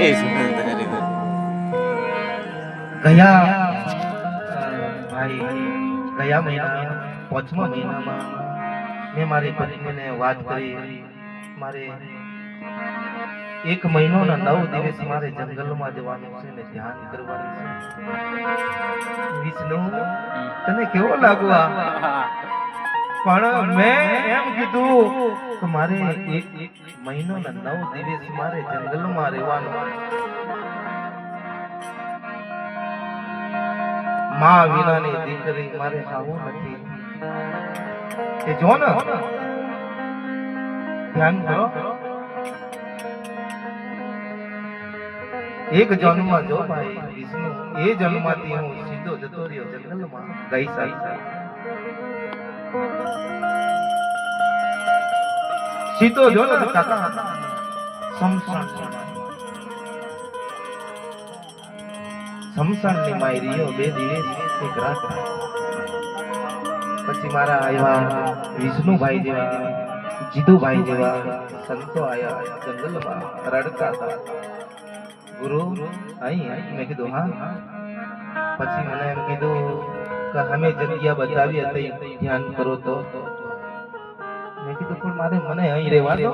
એ ગયા ભાઈ ગયા મહિના પાંચમા મહિનામાં મેં મારી પત્નીને વાત કરી. મારે એક મહિનો ના નવ દિવસ મારે જંગલમાં જવાનું છે ને ધ્યાન કરવાનું છે. વિષ્ણુ તને કેવો લાગવા પણ મેં એમ કીધું કે મારે એક એક મહિનો ના નવ દિવસ મારે જંગલમાં રહેવાનું. માં વિનાની દીકરી મારે આવું નથી. એ જો ને ધ્યાન કરો. એક જન્મમાં જો ભાઈ વિષ્ણુ એ જન્મમાંથી હું સીધો જતો રહ્યો જંગલમાં ગઈ સાલ. સીધો જો ને કાકા. સમસાણ સમસાણની માય રહ્યો બે દિવસ એક રાત પછી મારા આવ્યા વિષ્ણુભાઈ જેવા જીતુભાઈ જેવા સંતો આયા જંગલમાં રડતા હતા. ગુરુ અહીં મેં કીધું હા. પછી મને એમ કીધું અમે જગ્યા બતાવી હતી ધ્યાન કરો તો. મેં કીધું, પણ મારે મને અહીં રહેવા દો.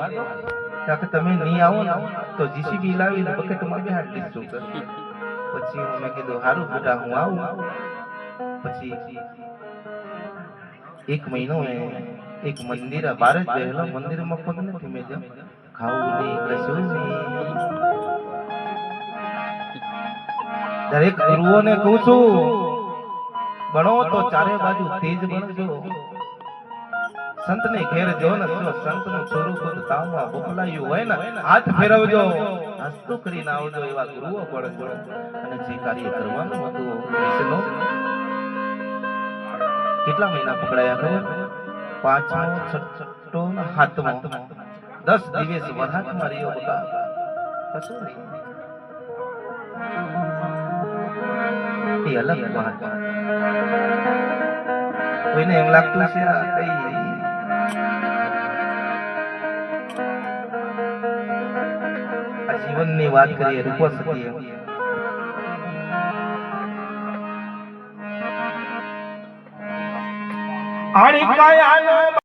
કે તમે નહીં આવો ને, તો જીસીબી લાવીને બકેટમાં બેહાડી કે. પછી મેં કીધું સારું બેટા, હું આવું. પછી એક મહિનો એક મંદિર, બાર જ બેહેલો મંદિરમાં પગ નથી મેં ખાવું નહીં કશું નહીં દરેક ગુરુઓને કહું છું ભણો તો ચારે બાજુ તેજ બનજો. સંતને ઘેર જો ને જો સંતનું સ્વરૂપ તાવમાં બોકલાયું હોય ને, હાથ ફેરવજો. હસ્તુ કરીને આવજો એવા ગુરુઓ પડજો અને જે કાર્ય કરવાનું હતું, વિષ્ણુ, કેટલા મહિના પકડાયા ખબર? પાંચમો, છઠ્ઠો ને સાતમો. દસ દિવસ વરસાદમાં રહ્યો હતા કશું નહીં. એ અલગ વાત કોઈને એમ લાગતું છે આ કઈ જીવનની વાત કરીએ રૂપસતી આણી કાયાનો